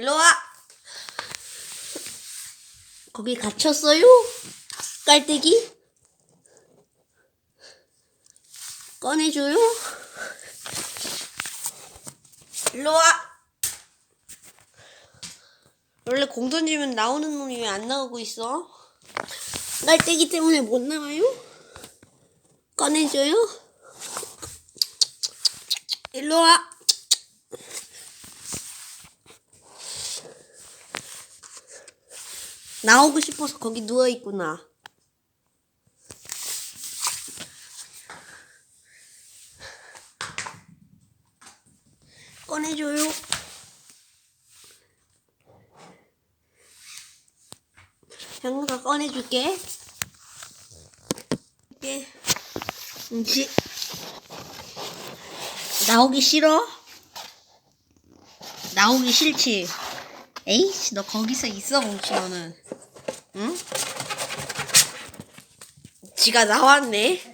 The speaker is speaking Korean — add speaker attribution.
Speaker 1: 일로 와. 거기 갇혔어요? 깔때기? 꺼내줘요? 일로 와. 원래 공 던지면 나오는 놈이 왜 안 나오고 있어? 깔때기 때문에 못 나와요? 꺼내줘요? 일로 와. 나오고 싶어서 거기 누워 있구나. 꺼내줘요. 형우가 꺼내줄게. 이게 음식 나오기 싫어? 나오기 싫지? 에이씨, 너 거기서 있어, 뭉치, 너는. 응? 지가 나왔네.